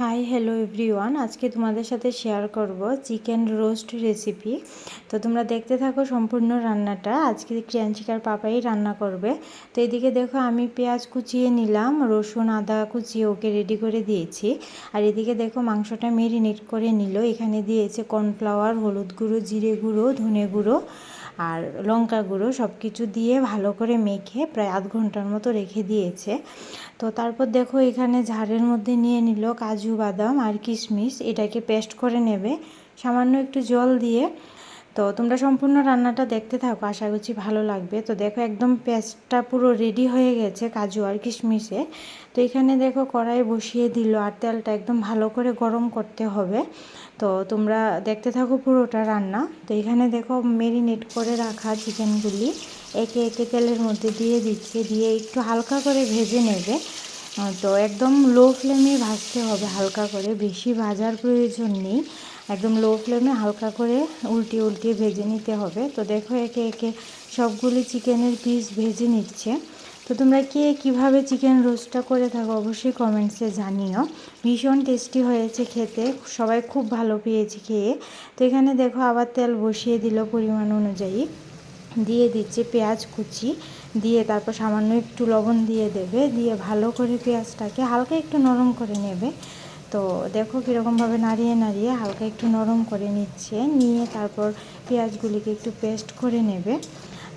Hi hello everyone আজকে তোমাদের সাথে শেয়ার করব চিকেন রোস্ট রেসিপি তো তোমরা দেখতে থাকো সম্পূর্ণ রান্নাটা। আজকে ক্রিয়াঞ্চিকার পাপাই রান্না করবে। তো এদিকে দেখো আমি পেঁয়াজ কুচিয়ে নিলাম, রসুন, আদা কুচিয়ে ওকে রেডি করে দিয়েছি। আর এদিকে দেখো মাংসটা মেরিনেট করে নিল। এখানে দিয়েছে কর্নফ্লাওয়ার হলুদ গুঁড়ো, জিরে গুঁড়ো, ধনে গুঁড়ো। আর লঙ্কা গুঁড়ো সব কিছু দিয়ে ভালো করে মেখে প্রায় আধ ঘণ্টার মতো রেখে দিয়েছে। তো তারপর দেখো এখানে ঝাড়ের মধ্যে নিয়ে নিল কাজু বাদাম আর কিশমিশ, এটাকে পেস্ট করে নেবে। সামান্য একটু জল দিয়ে তো তোমরা সম্পূর্ণ রান্নাটা দেখতে থাকো, আশা করছি ভালো লাগবে। তো দেখো একদম পেস্টটা পুরো রেডি হয়ে গেছে কাজু আর কিশমিশে। তো এখানে দেখো কড়াই বসিয়ে দিল আর তেলটা একদম ভালো করে গরম করতে হবে। তো তোমরা দেখতে থাকো পুরোটা রান্না। তো এখানে দেখো মেরিনেট করে রাখা চিকেনগুলি একে একে তেলের মধ্যে দিয়ে দিচ্ছে, দিয়ে একটু হালকা করে ভেজে নেবে। তো একদম লো ফ্লেমে ভাজতে হবে হালকা করে, বেশি ভাজার প্রয়োজন নেই। একদম লো ফ্লেমে হালকা করে উল্টিয়ে উল্টিয়ে ভেজে নিতে হবে। তো দেখো একে একে সবগুলি চিকেনের পিস ভেজে নিচ্ছে। তো তোমরা কে কীভাবে চিকেন রোস্টটা করে থাকো অবশ্যই কমেন্টসে জানিও। ভীষণ টেস্টি হয়েছে খেতে, সবাই খুব ভালো পেয়েছে খেয়ে। তো এখানে দেখো আবার তেল বসিয়ে দিল পরিমাণ অনুযায়ী। দিয়ে দিচ্ছে পেঁয়াজ কুচি, দিয়ে তারপর সামান্য একটু লবণ দিয়ে দেবে, দিয়ে ভালো করে পেঁয়াজটাকে হালকা একটু নরম করে নেবে। তো দেখো কীরকমভাবে নাড়িয়ে নাড়িয়ে হালকা একটু নরম করে নিচ্ছে। নিয়ে তারপর পেঁয়াজগুলিকে একটু পেস্ট করে নেবে।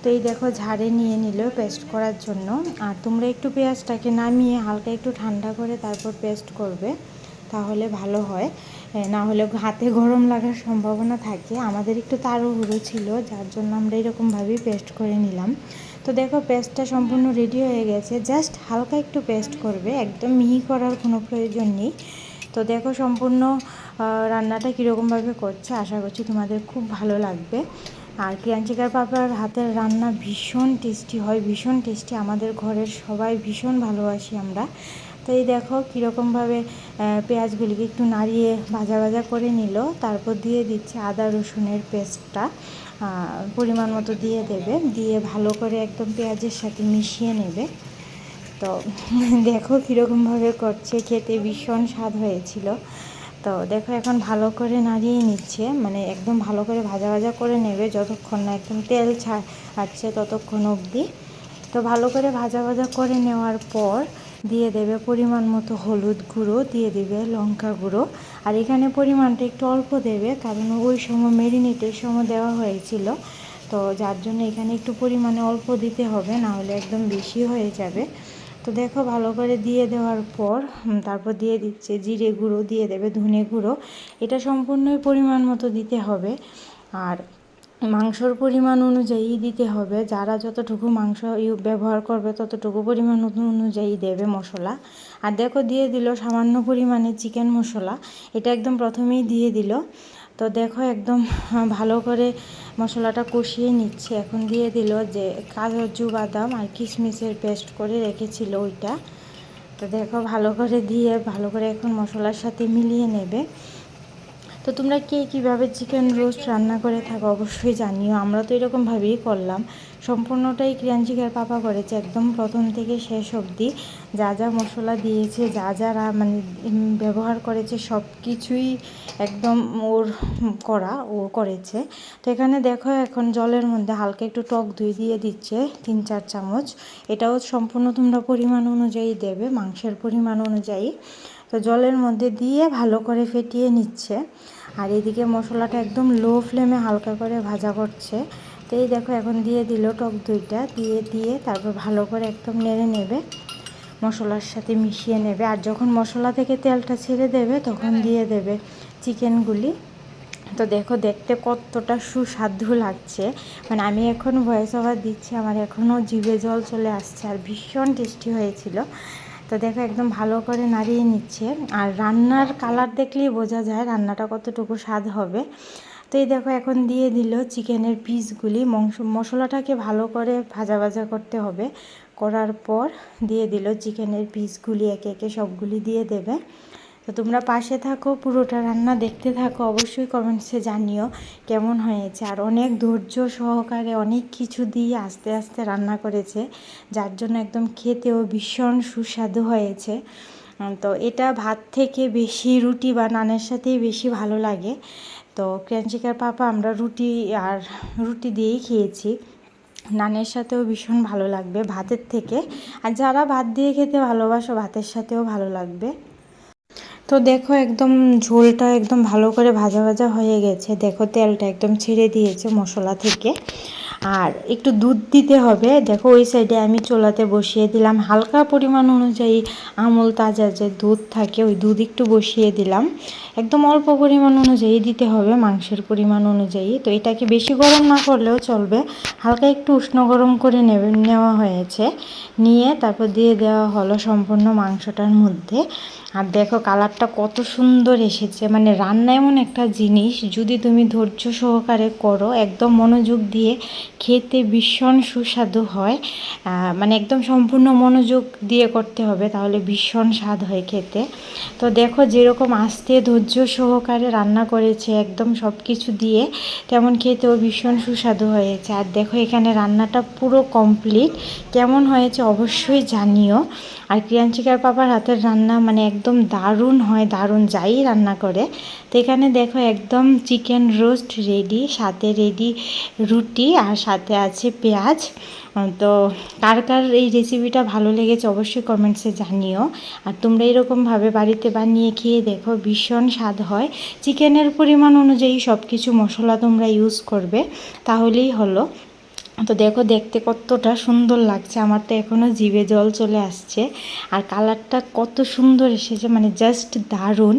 তো এই দেখো ঝাড়ে নিয়ে নিল পেস্ট করার জন্য। আর তোমরা একটু পেঁয়াজটাকে নামিয়ে হালকা একটু ঠান্ডা করে তারপর পেস্ট করবে, তাহলে ভালো হয়। না হলে হাতে গরম লাগার সম্ভাবনা থাকে। আমাদের একটু তাড়াহুড়ো ছিল, যার জন্য আমরা এরকমভাবেই পেস্ট করে নিলাম। তো দেখো পেস্টটা সম্পূর্ণ রেডি হয়ে গেছে। জাস্ট হালকা একটু পেস্ট করবে, একদম মিহি করার কোনো প্রয়োজন নেই। তো দেখো সম্পূর্ণ রান্নাটা কীরকমভাবে করছে, আশা করছি তোমাদের খুব ভালো লাগবে। আর ক্রিয়াঞ্চিকার পাপার হাতের রান্না ভীষণ টেস্টি হয়, ভীষণ টেস্টি। আমাদের ঘরের সবাই ভীষণ ভালোবাসি আমরা। তো এই দেখো কীরকমভাবে পেঁয়াজগুলিকে একটু নাড়িয়ে ভাজা ভাজা করে নিল, তারপর দিয়ে দিচ্ছে আদা রসুনের পেস্টটা পরিমাণ মতো দিয়ে দেবে। দিয়ে ভালো করে একদম পেঁয়াজের সাথে মিশিয়ে নেবে। তো দেখো কীরকমভাবে করছে, খেতে ভীষণ স্বাদ হয়েছিল। তো দেখো এখন ভালো করে নাড়িয়ে নিচ্ছে মানে একদম ভালো করে ভাজা ভাজা করে নেবে যতক্ষণ না, একদম তেল ছাড়ছে ততক্ষণ অবধি। তো ভালো করে ভাজা ভাজা করে নেওয়ার পর দিয়ে দেবে পরিমাণ মতো হলুদ গুঁড়ো, দিয়ে দেবে লঙ্কা গুঁড়ো। আর এখানে পরিমাণটা একটু অল্প দেবে, কারণ ওই সময় মেরিনেটের সময় দেওয়া হয়েছিল। তো যার জন্য এখানে একটু পরিমাণে অল্প দিতে হবে, না হলে একদম বেশি হয়ে যাবে। তো দেখো ভালো করে দিয়ে দেওয়ার পর তারপর দিয়ে দিচ্ছে জিরে গুঁড়ো, দিয়ে দেবে ধনে গুঁড়ো। এটা সম্পূর্ণই পরিমাণ মতো দিতে হবে। আর মাংসর পরিমাণ অনুযায়ী দিতে হবে। যারা যতটুকু মাংস ব্যবহার করবে ততটুকু পরিমাণ অনুযায়ী দেবে মশলা। আর দেখো দিয়ে দিল সামান্য পরিমাণে চিকেন মশলা। এটা একদম প্রথমেই দিয়ে দিল। তো দেখো একদম ভালো করে মশলাটা কষিয়ে নিচ্ছে। এখন দিয়ে দিল যে কাজু বাদাম আর কিশমিশের পেস্ট করে রেখেছিল ওইটা। তো দেখো ভালো করে দিয়ে, ভালো করে এখন মশলার সাথে মিলিয়ে নেবে। তো তোমরা কে কীভাবে চিকেন রোস্ট রান্না করে থাকো অবশ্যই জানিও। আমরা তো এরকমভাবেই করলাম। সম্পূর্ণটাই ক্রিয়াঞ্চিকার পাপা করেছে একদম প্রথম থেকে শেষ অবধি। যা যা মশলা দিয়েছে, যা যা মানে ব্যবহার করেছে সব কিছুই একদম ওর করা, ও করেছে। তো এখানে দেখো এখন জলের মধ্যে হালকা একটু টক দই দিয়ে দিচ্ছে, তিন চার চামচ। এটাও সম্পূর্ণ তোমরা পরিমাণ অনুযায়ী দেবে, মাংসের পরিমাণ অনুযায়ী। তো জলের মধ্যে দিয়ে ভালো করে ফেটিয়ে নিচ্ছে। আর এদিকে মশলাটা একদম লো ফ্লেমে হালকা করে ভাজা করছে। তো এই দেখো, এখন দিয়ে দিল টক দইটা। দিয়ে দিয়ে তারপর ভালো করে একদম নেড়ে নেবে। মশলার সাথে মিশিয়ে নেবে। আর যখন মশলা থেকে তেলটা ছেড়ে দেবে, তখন দিয়ে দেবে চিকেনগুলি। তো দেখো, দেখতে কতটা সুস্বাদু লাগছে। মানে আমি এখন ভয়েস ওভার দিচ্ছি, আমার এখনও জিভে জল চলে আসছে। আর ভীষণ টেস্টি হয়েছিল। তো দেখো একদম ভালো করে নাড়িয়ে নিচ্ছে। আর রান্নার কালার দেখলেই বোঝা যায় রান্নাটা কতটুকু স্বাদ হবে। তো এই দেখো এখন দিয়ে দিল চিকেনের পিসগুলি। মশলাটাকে ভালো করে ভাজা ভাজা করতে হবে। করার পর দিয়ে দিল চিকেনের পিসগুলি, একে একে সবগুলি দিয়ে দেবে। তো তোমরা পাশে থাকো, পুরোটা রান্না দেখতে থাকো, অবশ্যই কমেন্টসে জানিও কেমন হয়েছে। আর অনেক ধৈর্য সহকারে অনেক কিছু দিয়ে আস্তে আস্তে রান্না করেছে, যার জন্য একদম খেতেও ভীষণ সুস্বাদু হয়েছে। তো এটা ভাত থেকে বেশি রুটি বা নানের সাথেই বেশি ভালো লাগে। তো ক্রাঞ্চিকার পাপা, আমরা রুটি আর রুটি দিয়েই খেয়েছি। নানের সাথেও ভীষণ ভালো লাগবে ভাতের থেকে। আর যারা ভাত দিয়ে খেতে ভালোবাসো, ভাতের সাথেও ভালো লাগবে। তো দেখো একদম ঝোলটা একদম ভালো করে ভাজা ভাজা হয়ে গেছে। দেখো তেলটা একদম ছেড়ে দিয়েছে মশলা থেকে। আর একটু দুধ দিতে হবে। দেখো, ওই সাইডে আমি চোলাতে বসিয়ে দিলাম। হালকা পরিমাণ অনুযায়ী আমল তাজা যে দুধ থাকে, ওই দুধ একটু বসিয়ে দিলাম। একদম অল্প পরিমাণ অনুযায়ী দিতে হবে, মাংসের পরিমাণ অনুযায়ী। তো এটাকে বেশি গরম না করলেও চলবে। হালকা একটু উষ্ণ গরম করে নেওয়া হয়েছে। নিয়ে তারপর দিয়ে দেওয়া হলো সম্পূর্ণ মাংসটার মধ্যে। আর দেখো, কালারটা কত সুন্দর এসেছে। মানে রান্না এমন একটা জিনিস, যদি তুমি ধৈর্য সহকারে করো, একদম মনোযোগ দিয়ে খেতে ভীষণ সুস্বাদু হয়। মানে একদম সম্পূর্ণ মনোযোগ দিয়ে করতে হবে, তাহলে ভীষণ স্বাদ হয় খেতে। তো দেখো যেরকম আস্তে ধৈর্য সহকারে রান্না করেছে, একদম সব কিছু দিয়ে, তেমন খেতেও ভীষণ সুস্বাদু হয়েছে। আর দেখো এখানে রান্নাটা পুরো কমপ্লিট কেমন হয়েছে অবশ্যই জানিও। আর ক্রিয়াঞ্চিকার পাপার হাতের রান্না মানে একদম দারুণ হয়, দারুণ যাই রান্না করে। তো এখানে দেখো একদম চিকেন রোস্ট রেডি সাথে রেডি রুটি আর সাথে আছে পেঁয়াজ। তো কার কার এই রেসিপিটা ভালো লেগেছে অবশ্যই কমেন্টসে জানিও। আর তোমরা এরকমভাবে বাড়িতে বানিয়ে খেয়ে দেখো, ভীষণ স্বাদ হয়। চিকেনের পরিমাণ অনুযায়ী সব কিছু মশলা তোমরা ইউজ করবে, তাহলেই হলো। তো দেখো, দেখতে কতটা সুন্দর লাগছে। আমার তো এখনও জিভে জল চলে আসছে। আর কালারটা কত সুন্দর এসেছে মানে জাস্ট দারুণ।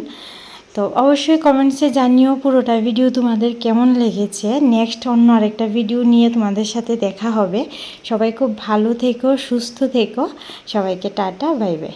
তো অবশ্যই কমেন্টসে জানিও পুরোটা ভিডিও তোমাদের কেমন লেগেছে। নেক্সট অন্য আরেকটা ভিডিও নিয়ে তোমাদের সাথে দেখা হবে। সবাই খুব ভালো থেকো, সুস্থ থেকো। সবাইকে টাটা, বাই বাই।